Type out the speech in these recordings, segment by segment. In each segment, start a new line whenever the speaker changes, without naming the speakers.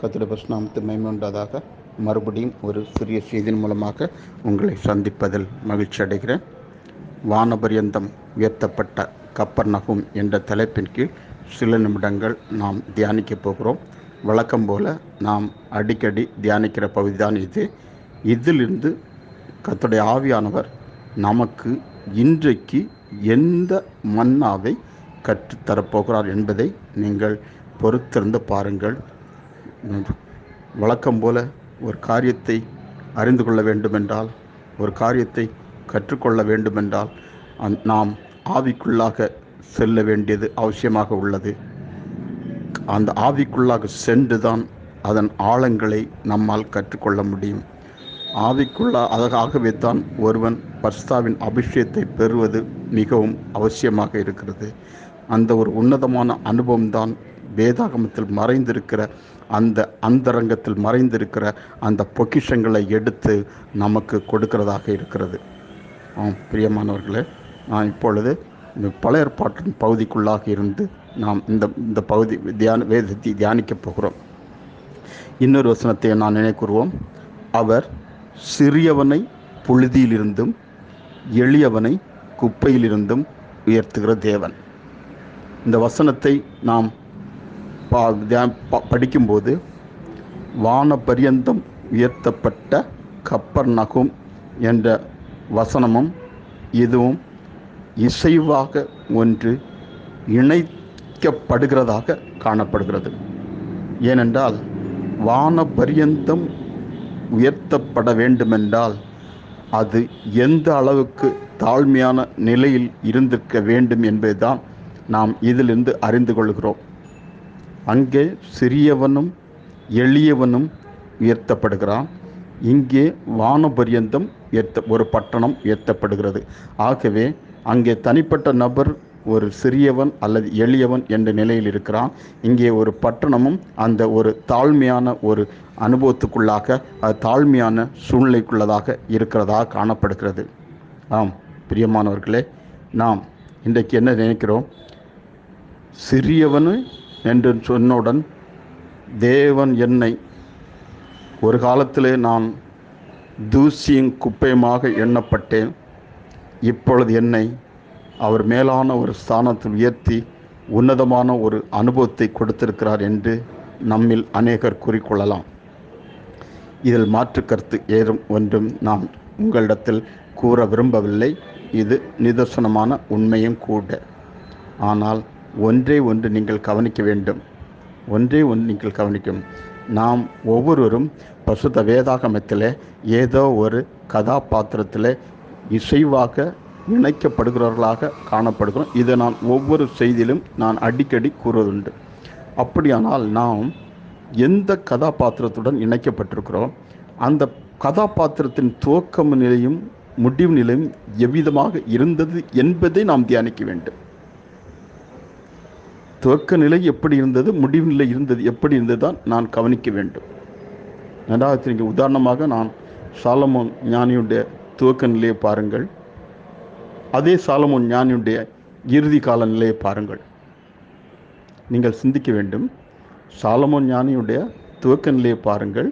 கத்திர பஸ்நாமத்து மைமூண்டதாக மறுபடியும் ஒரு சிறிய செய்தியின் மூலமாக உங்களை சந்திப்பதில் மகிழ்ச்சி அடைகிறேன். வானபரியந்தம் உயர்த்தப்பட்ட கப்பர் நகும் என்ற தலைப்பின் கீழ் சில நிமிடங்கள் நாம் தியானிக்க போகிறோம். வழக்கம் போல நாம் அடிக்கடி தியானிக்கிற பகுதிதான் இது. இதிலிருந்து கத்துடைய ஆவியானவர் நமக்கு இன்றைக்கு எந்த மன்னாவை கற்றுத்தரப்போகிறார் என்பதை நீங்கள் பொறுத்திருந்து பாருங்கள். வழக்கம் போல ஒரு காரியத்தை அறிந்து கொள்ள வேண்டுமென்றால் ஒரு காரியத்தை கற்றுக்கொள்ள வேண்டுமென்றால் அந் நாம் ஆவிக்குள்ளாக செல்ல வேண்டியது அவசியமாக உள்ளது. அந்த ஆவிக்குள்ளாக சென்று தான் அதன் ஆழங்களை நம்மால் கற்றுக்கொள்ள முடியும். ஆவிக்குள்ளா அதற்காகவே தான் ஒருவன் பர்ஸ்தாவின் அபிஷேகத்தை பெறுவது மிகவும் அவசியமாக இருக்கிறது. அந்த ஒரு உன்னதமான அனுபவம் தான் வேதாகமத்தில் மறைந்திருக்கிற அந்த அந்தரங்கத்தில் மறைந்திருக்கிற அந்த பொக்கிஷங்களை எடுத்து நமக்கு கொடுக்கிறதாக இருக்கிறது. ஆம் பிரியமானவர்களே நான் இப்பொழுது இந்த பழைய ஏற்பாட்டின் பகுதிக்குள்ளாக இருந்து நாம் இந்த இந்த பகுதி தியான வேதத்தை தியானிக்கப் போகிறோம். இன்னொரு வசனத்தை நான் நினைக்கூறுவோம் அவர் சிறியவனை புழுதியிலிருந்தும் எளியவனை குப்பையிலிருந்தும் உயர்த்துகிற தேவன். இந்த வசனத்தை நாம் பா படிக்கும்போது வான பரியந்தம் உயர்த்தப்பட்ட கப்பர் நகும் என்ற வசனமும் இதுவும் இசைவாக ஒன்று இணைக்கப்படுகிறதாக காணப்படுகிறது. ஏனென்றால் வான பரியந்தம் உயர்த்தப்பட வேண்டுமென்றால் அது எந்த அளவுக்கு தாழ்மையான நிலையில் இருந்திருக்க வேண்டும் என்பதுதான் நாம் இதிலிருந்து அறிந்து கொள்கிறோம். அங்கே சிறியவனும் எளியவனும் உயர்த்தப்படுகிறான். இங்கே வானபரியந்தம் உயர்த்த ஒரு பட்டணம் உயர்த்தப்படுகிறது. ஆகவே அங்கே தனிப்பட்ட நபர் ஒரு சிறியவன் அல்லது எளியவன் என்ற நிலையில் இருக்கிறான். இங்கே ஒரு பட்டணமும் அந்த ஒரு தாழ்மையான ஒரு அனுபவத்துக்குள்ளாக அது தாழ்மையான சூழ்நிலைக்குள்ளதாக இருக்கிறதாக காணப்படுகிறது. ஆம் பிரியமானவர்களே நாம் இன்றைக்கு என்ன நினைக்கிறோம்? சிறியவனு என்று சொன்னவுடன் தேவன் என்னை ஒரு காலத்திலே நான் தூசியும் குப்பையுமாக எண்ணப்பட்டேன். இப்பொழுது என்னை அவர் மேலான ஒரு ஸ்தானத்தில் உயர்த்தி உன்னதமான ஒரு அனுபவத்தை கொடுத்திருக்கிறார் என்று நம்மில் அநேகர் கூறிக்கொள்ளலாம். இதில் மாற்று கருத்து ஏதும் ஒன்றும் நான் உங்களிடத்தில் கூற விரும்பவில்லை. இது நிதர்சனமான உண்மையும் கூட. ஆனால் ஒன்றே ஒன்று நீங்கள் கவனிக்க வேண்டும். ஒன்றே ஒன்று நீங்கள் கவனிக்கும். நாம் ஒவ்வொருவரும் பசுத்த வேதாகமத்தில் ஏதோ ஒரு கதாபாத்திரத்தில் இசைவாக இணைக்கப்படுகிறவர்களாக காணப்படுகிறோம். இதை நான் ஒவ்வொரு செய்தியிலும் நான் அடிக்கடி கூறுவதுண்டு. அப்படியானால் நாம் எந்த கதாபாத்திரத்துடன் இணைக்கப்பட்டிருக்கிறோம்? அந்த கதாபாத்திரத்தின் துவக்கம் நிலையும் முடிவு நிலையும் எவ்விதமாக இருந்தது என்பதை நாம் தியானிக்க வேண்டும். துவக்க நிலை எப்படி இருந்தது முடிவு நிலை இருந்தது எப்படி இருந்தது தான் நான் கவனிக்க வேண்டும். ரெண்டாவது நீங்கள் உதாரணமாக நான் சாலமோன் ஞானியுடைய துவக்க நிலையை பாருங்கள். அதே சாலமோன் ஞானியுடைய இறுதி கால நிலையை பாருங்கள். நீங்கள் சிந்திக்க வேண்டும். சாலமோன் ஞானியுடைய துவக்க நிலையை பாருங்கள்.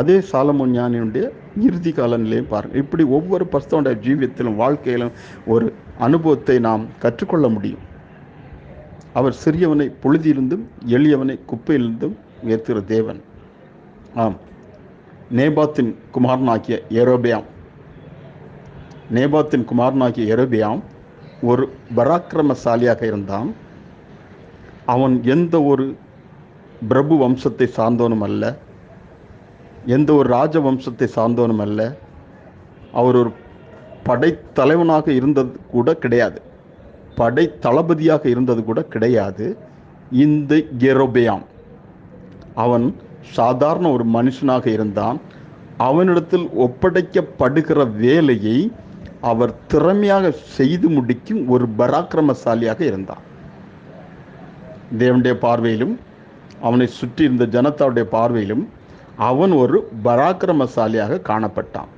அதே சாலமோன் ஞானியுடைய இறுதி கால நிலையை பாருங்கள். இப்படி ஒவ்வொரு பஸ்தோடைய ஜீவியத்திலும் வாழ்க்கையிலும் ஒரு அனுபவத்தை நாம் கற்றுக்கொள்ள முடியும். அவர் சிறியவனை பொழுதியிருந்தும் எளியவனை குப்பையிலிருந்தும் உயர்த்துகிற தேவன். ஆம். நேபாத்தின் குமாரனாகிய எரோபியாம் நேபாத்தின் குமாரனாகிய எரோபியாம் ஒரு பராக்கிரமசாலியாக இருந்தான். அவன் எந்த ஒரு பிரபு வம்சத்தை சார்ந்தவனும் அல்ல. எந்த ஒரு ராஜ வம்சத்தை சார்ந்தவனும் அல்ல. அவர் ஒரு படைத்தலைவனாக இருந்தது கூட கிடையாது. படை தளபதியாக இருந்தது கூட கிடையாது. இந்த கெரோபியாம் அவன் சாதாரண ஒரு மனுஷனாக இருந்தான். அவனிடத்தில் ஒப்படைக்கப்படுகிற வேலையை அவர் திறமையாக செய்து முடிக்கும் ஒரு பராக்கிரமசாலியாக இருந்தான். தேவனுடைய பார்வையிலும் அவனை சுற்றி இருந்த ஜனத்தாவுடைய பார்வையிலும் அவன் ஒரு பராக்கிரமசாலியாக காணப்பட்டான்.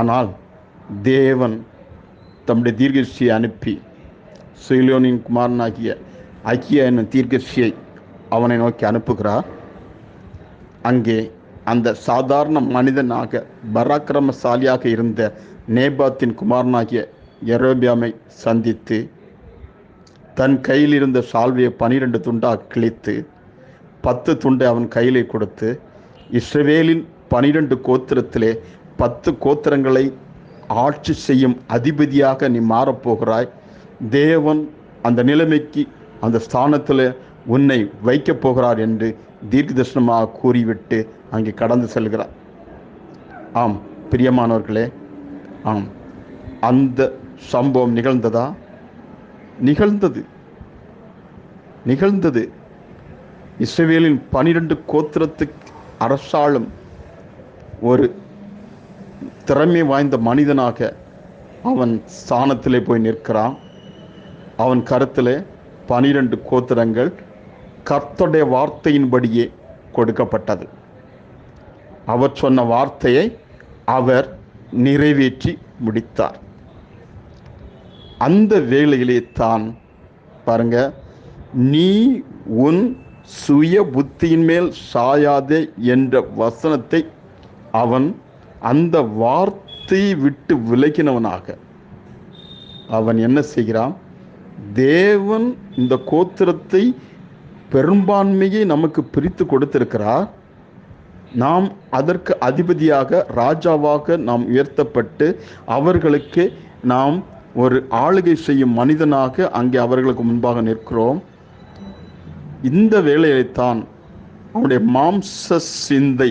ஆனால் தேவன் தம்முடைய தீர்க்கசியை அனுப்பி சிலோனின் குமாரனாகிய ஐக்கிய என்னும் தீர்க்கசியை அவனை நோக்கி அனுப்புகிறார். அங்கே அந்த சாதாரண மனிதனாக பராக்கிரமசாலியாக இருந்த நேபாத்தின் குமாரனாகிய எரோபியாமை சந்தித்து தன் கையில் இருந்த சால்வையை பனிரெண்டு துண்டாக கிழித்து பத்து துண்டை அவன் கையிலே கொடுத்து இஸ்ரவேலின் பனிரெண்டு கோத்திரத்திலே பத்து கோத்திரங்களை ஆட்சி செய்யும் அதிபதியாக நீ மாறப்போகிறாய். தேவன் அந்த நிலைமைக்கு அந்த ஸ்தானத்தில் உன்னை வைக்கப் போகிறார் என்று தீர்க்க தரிசனமாக கூறிவிட்டு அங்கே கடந்து செல்கிறார். ஆம் பிரியமானவர்களே ஆம். அந்த சம்பவம் நிகழ்ந்ததா? நிகழ்ந்தது. நிகழ்ந்தது. இஸ்ரவேலின் பனிரெண்டு கோத்திரத்துக்கு அரசாளும் ஒரு திறமை வாய்ந்த மனிதனாக அவன் ஸ்தானத்திலே போய் நிற்கிறான். அவன் கருத்தில் பனிரெண்டு கோத்திரங்கள் கர்த்தடைய வார்த்தையின்படியே கொடுக்கப்பட்டது. அவர் சொன்ன வார்த்தையை அவர் நிறைவேற்றி முடித்தார். அந்த வேளையிலே தான் பாருங்க நீ உன் சுய புத்தியின் மேல் சாயாதே என்ற வசனத்தை அவன் அந்த வார்த்தையை விட்டு விலகினவனாக. அவன் என்ன செய்கிறான்? தேவன் இந்த கோத்திரத்தை பெரும்பான்மையை நமக்கு பிரித்து கொடுத்திருக்கிறார். நாம் அதற்கு அதிபதியாக ராஜாவாக நாம் உயர்த்தப்பட்டு அவர்களுக்கு நாம் ஒரு ஆளுகை செய்யும் மனிதனாக அங்கே அவர்களுக்கு முன்பாக நிற்கிறோம். இந்த வேலையைத்தான் அவனுடைய மாம்ச சிந்தை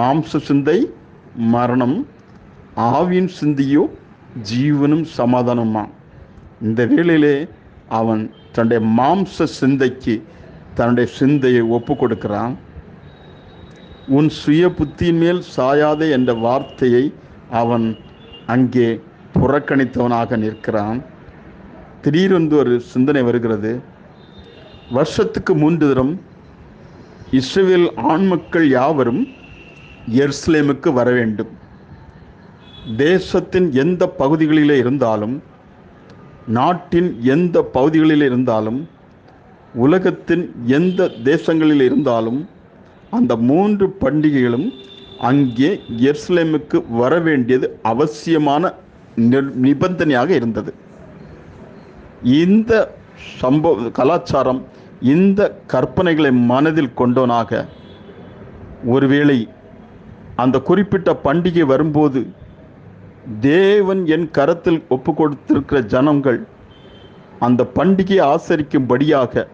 மாம்ச சிந்தை மரணம் ஆவியின் சிந்தியோ ஜீவனும் சமாதானமாக இந்த வேளையிலே அவன் தன்னுடைய மாம்ச சிந்தைக்கு தன்னுடைய சிந்தையை ஒப்பு கொடுக்கிறான் உன் சுய புத்தியின் மேல் சாயாதே என்ற வார்த்தையை அவன் அங்கே புறக்கணித்தவனாக நிற்கிறான். திடீரென்று ஒரு சிந்தனை வருகிறது. வருஷத்துக்கு மூன்று தரம் இஸ்ரேல் ஆண்மக்கள் யாவரும் எருசலேமுக்கு வர வேண்டும். தேசத்தின் எந்த பகுதிகளிலே இருந்தாலும் நாட்டின் எந்த பகுதிகளில் இருந்தாலும் உலகத்தின் எந்த தேசங்களில் இருந்தாலும் அந்த மூன்று பண்டிகைகளும் அங்கே எருசலேமுக்கு வர வேண்டியது அவசியமான நிபந்தனையாக இருந்தது. இந்த சம்பவ கலாச்சாரம் இந்த கற்பனைகளை மனதில் கொண்டோனாக ஒருவேளை அந்த குறிப்பிட்ட பண்டிகை வரும்போது தேவன் என் கரத்தில் ஒப்பு கொடுத்திருக்கிற ஜனங்கள் அந்த பண்டிகையை ஆசரிக்கும்படியாக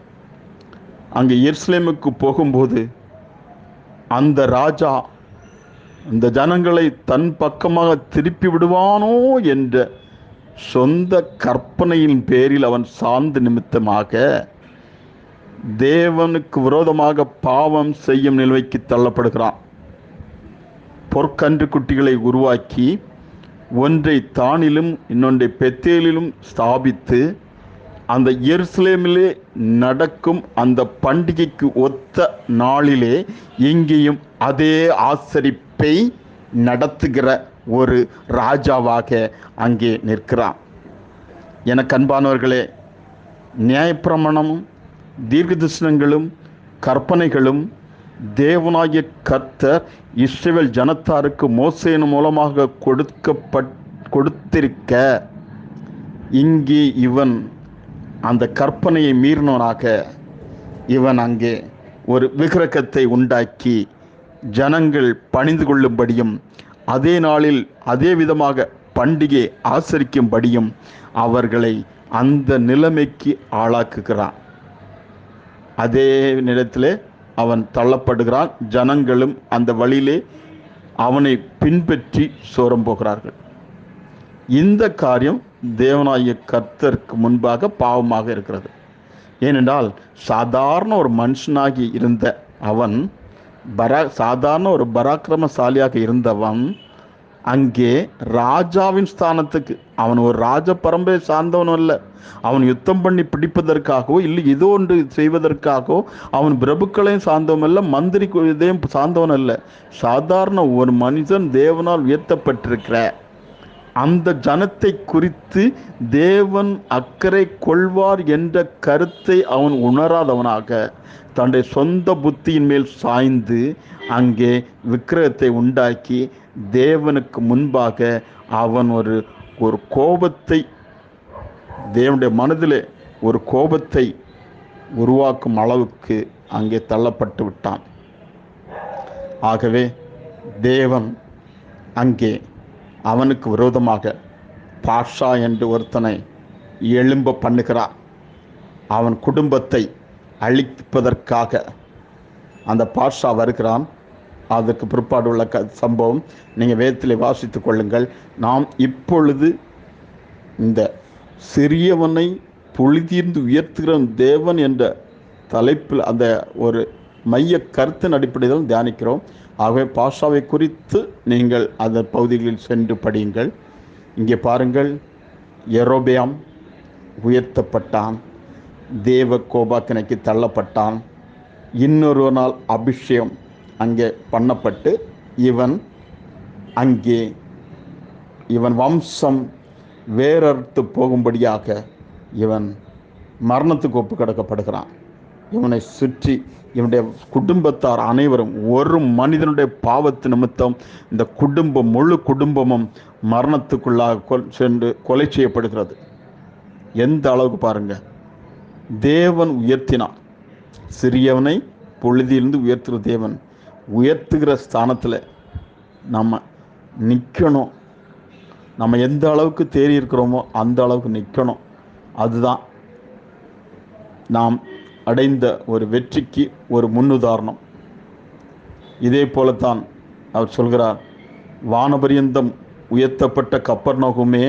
அங்கே எருசலேமுக்கு போகும்போது அந்த ராஜா இந்த ஜனங்களை தன் பக்கமாக திருப்பி விடுவானோ என்ற சொந்த கற்பனையின் பேரில் அவன் சார்ந்து நிமித்தமாக தேவனுக்கு விரோதமாக பாவம் செய்யும் நிலைக்கு தள்ளப்படுகிறான். பொற்கன்று குட்டிகளை உருவாக்கி ஒன்றை தானிலும் இன்னொன்றை பெத்தேலிலும் ஸ்தாபித்து அந்த எருசலேமிலே நடக்கும் அந்த பண்டிகைக்கு ஒத்த நாளிலே இங்கேயும் அதே ஆசரிப்பை நடத்துகிற ஒரு ராஜாவாக அங்கே நிற்கிறான். எனக்கு அன்பானவர்களே நியாயப்பிரமாணமும் தீர்க்கதரிசனங்களும் கற்பனைகளும் தேவனாகிய கர்த்தர் இஸ்ரேல் ஜனத்தாருக்கு மோசேன் மூலமாக கொடுக்கப்பட் கொடுத்திருக்க இங்கே இவன் அந்த கற்பனையை மீறினவனாக இவன் அங்கே ஒரு விக்கிரகத்தை உண்டாக்கி ஜனங்கள் பணிந்து கொள்ளும்படியும் அதே நாளில் அதே விதமாக பண்டிகை ஆசரிக்கும்படியும் அவர்களை அந்த நிலைமைக்கு ஆளாக்குகிறான். அதே நேரத்திலே அவன் தள்ளப்படுகிறான். ஜனங்களும் அந்த வழியிலே அவனை பின்பற்றி சோரம் போகிறார்கள். இந்த காரியம் தேவனாய கர்த்தருக்கு முன்பாக பாவமாக இருக்கிறது. ஏனென்றால் சாதாரண ஒரு மனுஷனாகி இருந்த அவன் பரா சாதாரண ஒரு பராக்கிரமசாலியாக இருந்தவன் அங்கே ராஜாவின் ஸ்தானத்துக்கு. அவன் ஒரு ராஜ பரம்பரை சார்ந்தவனும் அல்ல. அவன் யுத்தம் பண்ணி பிடிப்பதற்காகவோ இல்லை ஏதோ ஒன்று செய்வதற்காகவோ அவன் பிரபுக்களையும் சார்ந்தவன் அல்ல மந்திரி இதையும் சார்ந்தவன் அல்ல. சாதாரண ஒரு மனிதன் தேவனால் உயர்த்தப்பட்டிருக்கிற அந்த ஜனத்தை குறித்து தேவன் அக்கறை கொள்வார் என்ற கருத்தை அவன் உணராதவனாக தன்னுடைய சொந்த புத்தியின் மேல் சாய்ந்து அங்கே விக்கிரகத்தை உண்டாக்கி தேவனுக்கு முன்பாக அவன் ஒரு ஒரு கோபத்தை தேவனுடைய மனதில் ஒரு கோபத்தை உருவாக்கும் அளவுக்கு அங்கே தள்ளப்பட்டு விட்டான். ஆகவே தேவன் அங்கே அவனுக்கு விரோதமாக பாஷா என்று ஒருத்தனை எழும்ப பண்ணுகிறார். அவன் குடும்பத்தை அழிப்பதற்காக அந்த பாஷா வருகிறான். அதற்கு பிற்பாடு உள்ள க சம்பவம் நீங்கள் வேதத்தில் வாசித்து கொள்ளுங்கள். நாம் இப்பொழுது இந்த சிறியவனை புழுதிர்ந்து உயர்த்துகிற தேவன் என்ற தலைப்பில் அந்த ஒரு மைய கருத்தின் அடிப்படையில் தியானிக்கிறோம். ஆகவே பாஷாவை குறித்து நீங்கள் அந்த பகுதிகளில் சென்று படியுங்கள். இங்கே பாருங்கள். எரோபியாம் உயர்த்தப்பட்டான். தேவ கோபாக்கினைக்கு தள்ளப்பட்டான். இன்னொரு நாள் அபிஷேகம் அங்கே பண்ணப்பட்டு இவன் அங்கே இவன் வம்சம் வேறறுத்து போகும்படியாக இவன் மரணத்துக்கு ஒப்பு கிடக்கப்படுகிறான். இவனை சுற்றி இவனுடைய குடும்பத்தார் அனைவரும் ஒரு மனிதனுடைய பாவத்து நிமித்தம் இந்த குடும்பம் முழு குடும்பமும் மரணத்துக்குள்ளாக கொல் சென்று கொலை செய்யப்படுகிறது. எந்த அளவுக்கு பாருங்க. தேவன் உயர்த்தினான் சிறியவனை பொழுதிலிருந்து உயர்த்துகிற தேவன். உயர்த்துகிற ஸ்தானத்தில் நம்ம நிற்கணும் நம்ம எந்த அளவுக்கு தேறி இருக்கிறோமோ அந்த அளவுக்கு நிற்கணும் அதுதான் நாம் அடைந்த ஒரு வெற்றிக்கு ஒரு முன்னுதாரணம். இதே போலத்தான் அவர் சொல்கிறார் வானபரியந்தம் உயர்த்தப்பட்ட கப்பர் நகுமே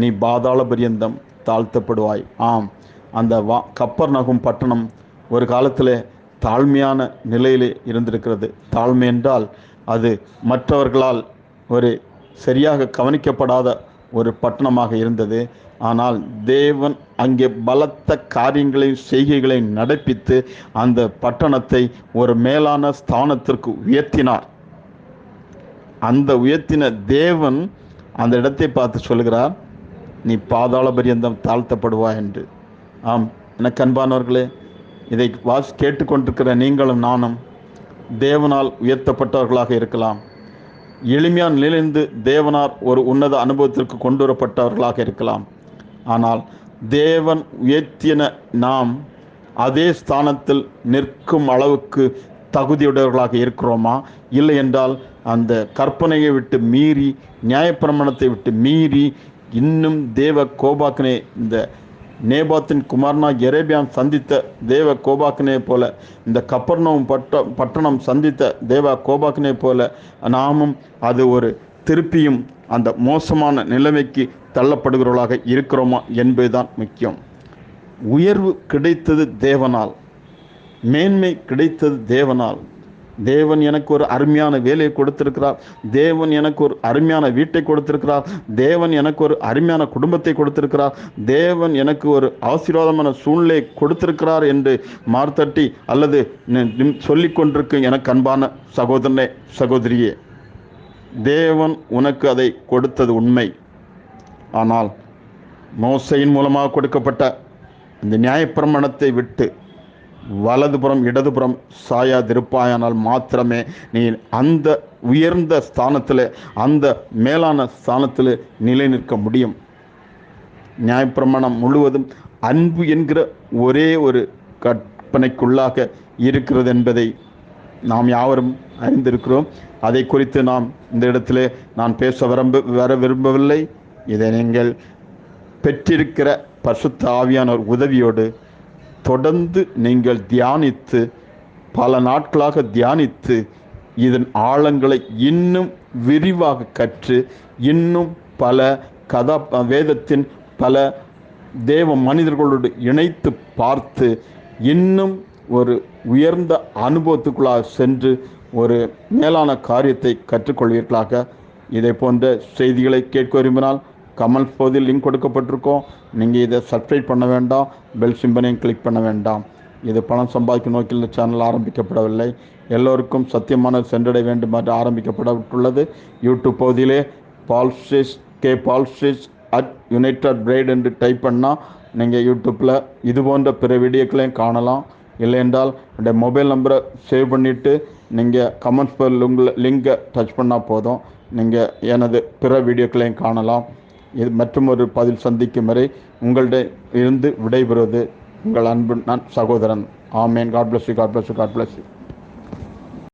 நீ பாதாள பரியந்தம் தாழ்த்தப்படுவாய். ஆம் அந்த வா கப்பர் நகும் பட்டணம் ஒரு காலத்தில் தாழ்மையான நிலையிலே இருந்திருக்கிறது. தாழ்மை என்றால் அது மற்றவர்களால் ஒரு சரியாக கவனிக்கப்படாத ஒரு பட்டணமாக இருந்தது. ஆனால் தேவன் அங்கே பலத்த காரியங்களையும் செய்கைகளையும் நடப்பித்து அந்த பட்டணத்தை ஒரு மேலான ஸ்தானத்திற்கு உயர்த்தினார். அந்த உயர்த்தின தேவன் அந்த இடத்தை பார்த்து சொல்கிறார் நீ பாதாள பரியந்தம் தாழ்த்தப்படுவா என்று. ஆம் எனக்கு அன்பானவர்களே இதை வாசி கேட்டுக்கொண்டிருக்கிற நீங்களும் நானும் தேவனால் உயர்த்தப்பட்டவர்களாக இருக்கலாம். எளிமையான நிலைந்து தேவனார் ஒரு உன்னத அனுபவத்திற்கு கொண்டு வரப்பட்டவர்களாக இருக்கலாம். ஆனால் தேவன் உயர்த்தின நாம் அதே ஸ்தானத்தில் நிற்கும் அளவுக்கு தகுதியுடையவர்களாக இருக்கிறோமா? இல்லை என்றால் அந்த கற்பனையை விட்டு மீறி நியாயப்பிரமணத்தை விட்டு மீறி இன்னும் தேவ கோபாக்கினை இந்த நேபாத்தின் குமாரனா எரேபியான் சந்தித்த தேவ கோபாக்கினை போல இந்த கப்பர்ணம் பட்ட பட்டணம் சந்தித்த தேவ கோபாக்கினை போல நாமும் அது ஒரு திருப்பியும் அந்த மோசமான நிலைமைக்கு தள்ளப்படுகிறவர்களாக இருக்கிறோமா என்பதுதான் முக்கியம். உயர்வு கிடைத்தது தேவனால் மேன்மை கிடைத்தது தேவனால். தேவன் எனக்கு ஒரு அருமையான வேலையை கொடுத்திருக்கிறார். தேவன் எனக்கு ஒரு அருமையான வீட்டை கொடுத்திருக்கிறார். தேவன் எனக்கு ஒரு அருமையான குடும்பத்தை கொடுத்திருக்கிறார். தேவன் எனக்கு ஒரு ஆசீர்வாதமான சூழ்நிலை கொடுத்திருக்கிறார் என்று மார்த்தட்டி அல்லது சொல்லிக் கொண்டிருக்கும் எனக்கு அன்பான சகோதரனே சகோதரியே. தேவன் உனக்கு அதை கொடுத்தது உண்மை. ஆனால் மோசையின் மூலமாக கொடுக்கப்பட்ட இந்த நியாயப்பிரமணத்தை விட்டு வலதுபுறம் இடதுபுறம் சாயாதிருப்பாயானால் மாத்திரமே நீ அந்த உயர்ந்த ஸ்தானத்தில் அந்த மேலான ஸ்தானத்தில் நிலை நிற்க முடியும். நியாயப்பிரமாணம் முழுவதும் அன்பு என்கிற ஒரே ஒரு கற்பனைக்குள்ளாக இருக்கிறது என்பதை நாம் யாவரும் அறிந்திருக்கிறோம். அதை குறித்து நாம் இந்த இடத்திலே நான் பேச விரும்ப வர விரும்பவில்லை. இதை நீங்கள் பெற்றிருக்கிற பசுத்த ஆவியானவர் உதவியோடு தொடர்ந்து நீங்கள் தியானித்து பல நாட்களாக தியானித்து இதன் ஆழங்களை இன்னும் விரிவாக கற்று இன்னும் பல கதா வேதத்தின் பல தேவ மனிதர்களோடு இணைத்து பார்த்து இன்னும் ஒரு உயர்ந்த அனுபவத்துக்குள்ளாக சென்று ஒரு மேலான காரியத்தை கற்றுக்கொள்வீர்களாக. இதை போன்ற செய்திகளை கேட்க விரும்பினால் கமல் பகுதியில் லிங்க் கொடுக்கப்பட்டிருக்கோம். நீங்கள் இதை சப்ஸ்கிரைப் பண்ண வேண்டாம். பெல் சிம்பனையும் கிளிக் பண்ண வேண்டாம். இது பணம் சம்பாதிக்கும் நோக்கில் இந்த சேனல் ஆரம்பிக்கப்படவில்லை. எல்லோருக்கும் சத்தியமான சென்றடை வேண்டும் என்று ஆரம்பிக்கப்படப்பட்டுள்ளது. யூடியூப் பகுதியிலே பால்சேஸ் கே பால்ஸ்ட்ரிஸ் அட் யுனைடட் பிரைட் என்று டைப் பண்ணால் நீங்கள் யூடியூப்பில் இது போன்ற பிற வீடியோக்களையும் காணலாம். இல்லை என்றால் என்னுடைய மொபைல் நம்பரை சேவ் பண்ணிவிட்டு நீங்கள் கமெண்ட்ஸ் பர் லிங்கை டச் பண்ணால் போதும். நீங்கள் எனது பிற வீடியோக்களையும் காணலாம். மற்றும் ஒரு பதில் சந்திக்கும் வரை உங்களிடம் இருந்து விடைபெறுவது உங்கள் அன்பு நான் சகோதரன். Amen. God bless you God bless you God bless you